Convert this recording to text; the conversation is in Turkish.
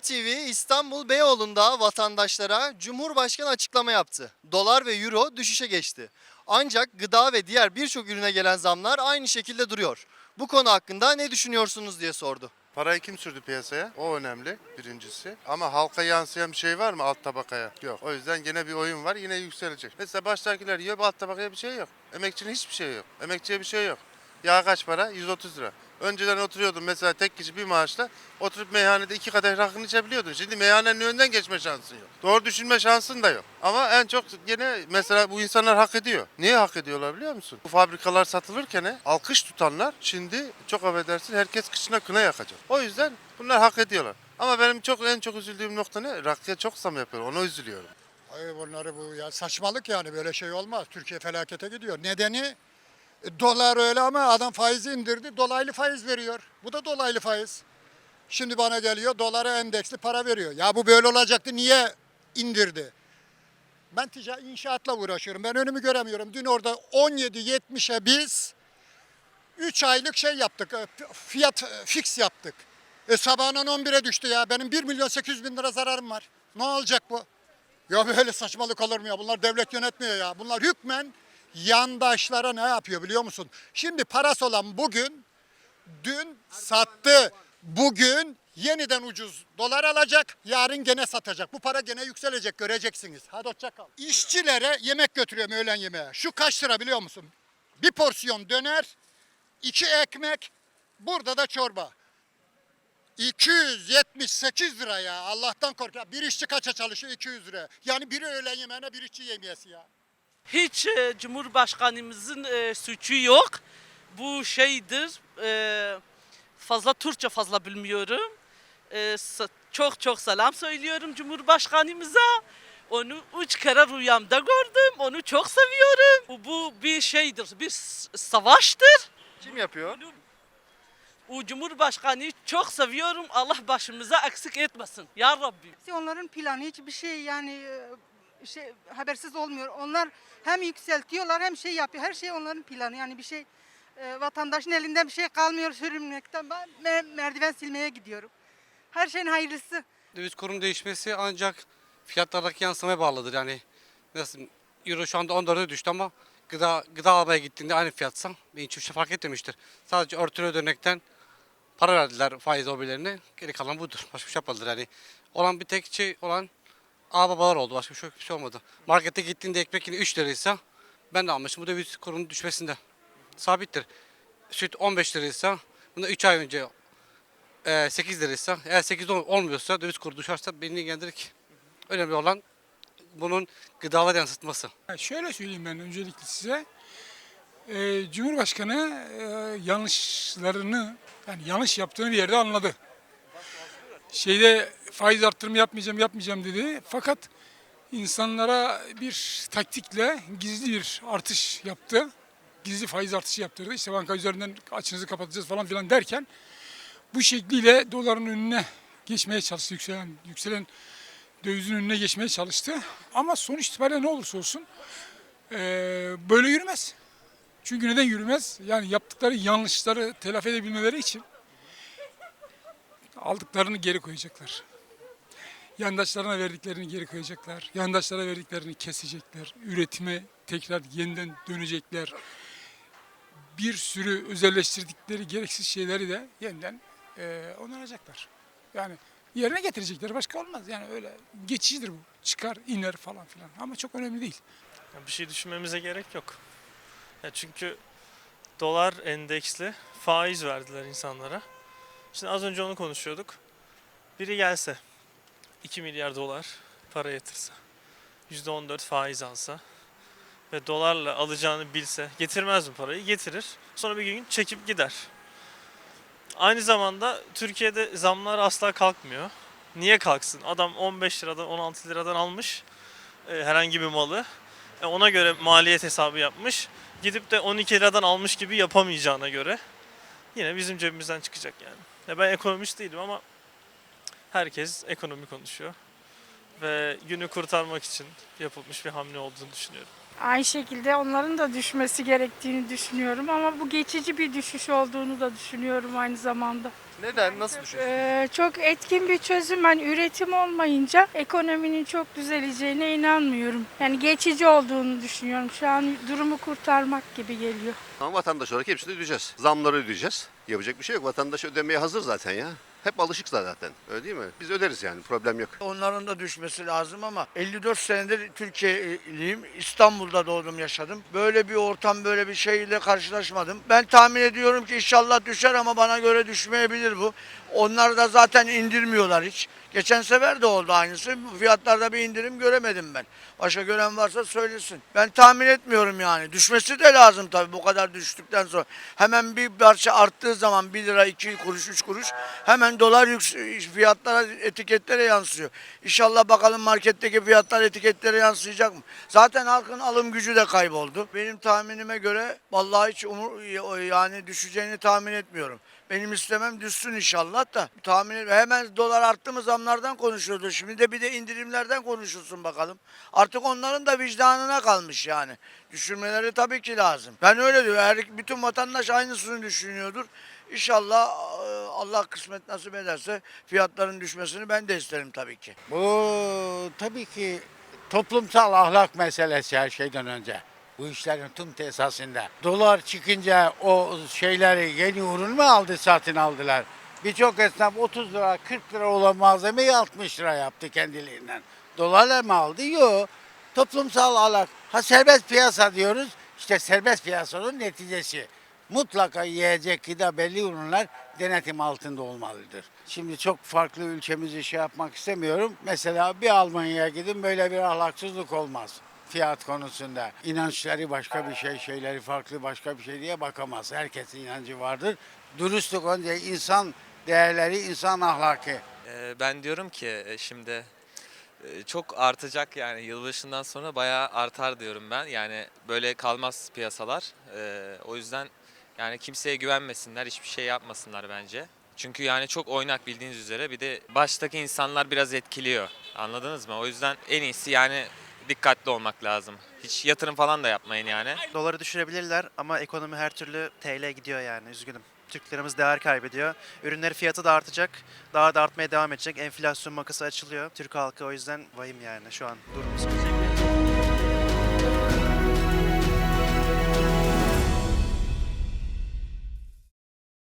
TV İstanbul Beyoğlu'nda vatandaşlara Cumhurbaşkanı açıklama yaptı. Dolar ve Euro düşüşe geçti. Ancak gıda ve diğer birçok ürüne gelen zamlar aynı şekilde duruyor. Bu konu hakkında ne düşünüyorsunuz diye sordu. Parayı kim sürdü piyasaya? O önemli birincisi. Ama halka yansıyan bir şey var mı alt tabakaya? Yok. O yüzden gene bir oyun var yine yükselecek. Mesela baştakiler yiyor alt tabakaya bir şey yok. Emekçinin hiçbir şey yok. Emekçiye bir şey yok. Yağ kaç para? 130 lira. Önceden oturuyordun mesela tek kişi bir maaşla oturup meyhanede iki kadeh rakını içebiliyordun. Şimdi meyhanenin önünden geçme şansın yok. Doğru düşünme şansın da yok. Ama en çok gene mesela bu insanlar hak ediyor. Niye hak ediyorlar biliyor musun? Bu fabrikalar satılırken alkış tutanlar şimdi çok affedersin herkes kışına kına yakacak. O yüzden bunlar hak ediyorlar. Ama benim çok en çok üzüldüğüm nokta ne? Rakıya çok zam yapıyor. Ona üzülüyorum. Hayır bunları bu ya saçmalık yani böyle şey olmaz. Türkiye felakete gidiyor. Nedeni dolar öyle ama adam faizi indirdi. Dolaylı faiz veriyor. Bu da dolaylı faiz. Şimdi bana geliyor dolara endeksli para veriyor. Ya bu böyle olacaktı niye indirdi? Ben ticari inşaatla uğraşıyorum. Ben önümü göremiyorum. Dün orada 17.70'e biz 3 aylık şey yaptık. e, Fiyat e, fix yaptık. E sabahından 11'e düştü ya. Benim 1 milyon 800 bin lira zararım var. Ne olacak bu? Ya böyle saçmalık olur mu ya? Bunlar devlet yönetmiyor ya. Bunlar hükmen yandaşlara ne yapıyor biliyor musun? Şimdi parası olan bugün, dün sattı. Bugün yeniden ucuz dolar alacak. Yarın gene satacak. Bu para gene yükselecek göreceksiniz. Hadi hoşça kal. İşçilere yemek götürüyorum öğlen yemeğe. Şu kaç lira biliyor musun? Bir porsiyon döner, iki ekmek, burada da çorba. 278 lira ya. Allah'tan kork. ya. Bir işçi kaça çalışıyor? 200 lira. Yani biri öğlen yemeğine bir işçi yemiyesi ya. Hiç e, Cumhurbaşkanımızın e, suçu yok. Bu şeydir. e, fazla Türkçe fazla bilmiyorum. E, çok çok selam söylüyorum Cumhurbaşkanımıza. Onu üç kere rüyamda gördüm. Onu çok seviyorum. Bu, bu bir şeydir. Bir savaştır. Kim yapıyor? Onu, o Cumhurbaşkanı çok seviyorum. Allah başımıza eksik etmesin. Ya Rabbi. Onların planı hiçbir şey yani e, şey habersiz olmuyor. Onlar hem yükseltiyorlar hem şey yapıyor. Her şey onların planı. Yani bir şey e, vatandaşın elinden bir şey kalmıyor sürünmekten. Ben mer- merdiven silmeye gidiyorum. Her şeyin hayırlısı. Döviz kurunun değişmesi ancak fiyatlardaki yansımaya bağlıdır. Yani nasıl Euro şu anda 14'e düştü ama gıda gıda almaya gittiğinde aynı fiyatsa hiçbir şey fark etmemiştir. Sadece örtülü ödenekten para verdiler faiz hobilerine. Geri kalan budur. Başka bir şey yapmadılar. Yani olan bir tek şey olan ağababalar oldu. Başka bir şey, bir şey olmadı. Markete gittiğinde ekmek yine 3 liraysa ben de almışım. Bu döviz kurunun düşmesinde. Sabittir. Süt 15 liraysa bunda 3 ay önce e, 8 liraysa eğer 8 ol- olmuyorsa döviz kuru düşerse beni ilgilendirir ki. Önemli olan bunun gıdalar yansıtması. Ya Şöyle söyleyeyim ben öncelikle size. Ee, Cumhurbaşkanı e, yanlışlarını, yani yanlış yaptığını bir yerde anladı. Şeyde faiz arttırımı yapmayacağım, yapmayacağım dedi. Fakat insanlara bir taktikle gizli bir artış yaptı. Gizli faiz artışı yaptırdı. İşte banka üzerinden açınızı kapatacağız falan filan derken bu şekliyle doların önüne geçmeye çalıştı. Yükselen, yükselen dövizin önüne geçmeye çalıştı. Ama sonuç itibariyle ne olursa olsun eee, böyle yürümez. Çünkü neden yürümez? Yani yaptıkları yanlışları telafi edebilmeleri için aldıklarını geri koyacaklar. Yandaşlarına verdiklerini geri koyacaklar. Yandaşlara verdiklerini kesecekler. Üretime tekrar yeniden dönecekler. Bir sürü özelleştirdikleri gereksiz şeyleri de yeniden eee onaracaklar. Yani yerine getirecekler. Başka olmaz. Yani öyle geçicidir bu. Çıkar, iner falan filan. Ama çok önemli değil. Bir şey düşünmemize gerek yok. Ya çünkü dolar endeksli faiz verdiler insanlara. Şimdi az önce onu konuşuyorduk. Biri gelse 2 milyar dolar para yatırsa, %14 faiz alsa ve dolarla alacağını bilse getirmez mi parayı? Getirir. Sonra bir gün çekip gider. Aynı zamanda Türkiye'de zamlar asla kalkmıyor. Niye kalksın? Adam 15 liradan 16 liradan almış e, herhangi bir malı. E, ona göre maliyet hesabı yapmış. Gidip de 12 liradan almış gibi yapamayacağına göre yine bizim cebimizden çıkacak yani. Ya ben ekonomist değilim ama herkes ekonomi konuşuyor. Ve günü kurtarmak için yapılmış bir hamle olduğunu düşünüyorum. Aynı şekilde onların da düşmesi gerektiğini düşünüyorum ama bu geçici bir düşüş olduğunu da düşünüyorum aynı zamanda. Neden? Nasıl düşünüyorsun? Ee, çok etkin bir çözüm. Ben üretim olmayınca ekonominin çok düzeleceğine inanmıyorum. Yani geçici olduğunu düşünüyorum. Şu an durumu kurtarmak gibi geliyor. Ama vatandaş olarak hepsini ödeyeceğiz. Zamları ödeyeceğiz. Yapacak bir şey yok. Vatandaş ödemeye hazır zaten ya. Hep alışık zaten. Öyle değil mi? Biz öderiz yani. Problem yok. Onların da düşmesi lazım ama 54 senedir Türkiye'liyim. İstanbul'da doğdum yaşadım. Böyle bir ortam böyle bir şeyle karşılaşmadım. Ben tahmin ediyorum ki inşallah düşer ama bana göre düşmeyebilir bu. Onlar da zaten indirmiyorlar hiç. Geçen sefer de oldu aynısı. Fiyatlarda bir indirim göremedim ben. Başka gören varsa söylesin. Ben tahmin etmiyorum yani. Düşmesi de lazım tabii bu kadar düştükten sonra. Hemen bir parça arttığı zaman 1 lira, 2 kuruş, 3 kuruş hemen dolar fiyatlara, etiketlere yansıyor. İnşallah bakalım marketteki fiyatlar etiketlere yansıyacak mı? Zaten halkın alım gücü de kayboldu. Benim tahminime göre vallahi hiç umur, yani düşeceğini tahmin etmiyorum. Benim istemem düşsün inşallah da tahmin hemen dolar arttı mı zamlardan konuşuyordu. Şimdi de bir de indirimlerden konuşulsun bakalım. Artık onların da vicdanına kalmış yani. Düşürmeleri tabii ki lazım. Ben öyle diyorum. Her, bütün vatandaş aynısını düşünüyordur. İnşallah e, Allah kısmet nasip ederse fiyatların düşmesini ben de isterim tabii ki. Bu tabii ki toplumsal ahlak meselesi her şeyden önce. Bu işlerin tüm tesasında. Dolar çıkınca o şeyleri yeni ürün mü aldı satın aldılar. Birçok esnaf 30 lira 40 lira olan malzemeyi 60 lira yaptı kendiliğinden. Dolarla mı aldı? Yok. Toplumsal ahlak. Ha serbest piyasa diyoruz. İşte serbest piyasanın neticesi. Mutlaka yiyecek gıda belli ürünler denetim altında olmalıdır. Şimdi çok farklı ülkemizi şey yapmak istemiyorum. Mesela bir Almanya'ya gidin böyle bir ahlaksızlık olmaz fiyat konusunda. İnançları başka bir şey, şeyleri farklı başka bir şey diye bakamaz. Herkesin inancı vardır. Dürüstlük önce insan değerleri, insan ahlakı. Ee, Ben diyorum ki e, şimdi e, çok artacak yani yılbaşından sonra bayağı artar diyorum ben. Yani böyle kalmaz piyasalar. Ee, O yüzden yani kimseye güvenmesinler, hiçbir şey yapmasınlar bence. Çünkü yani çok oynak bildiğiniz üzere bir de baştaki insanlar biraz etkiliyor. Anladınız mı? O yüzden en iyisi yani dikkatli olmak lazım. Hiç yatırım falan da yapmayın yani. Doları düşürebilirler ama ekonomi her türlü TL gidiyor yani üzgünüm. Türk liramız değer kaybediyor. Ürünlerin fiyatı da artacak. Daha da artmaya devam edecek. Enflasyon makası açılıyor. Türk halkı o yüzden vahim yani şu an durumumuz.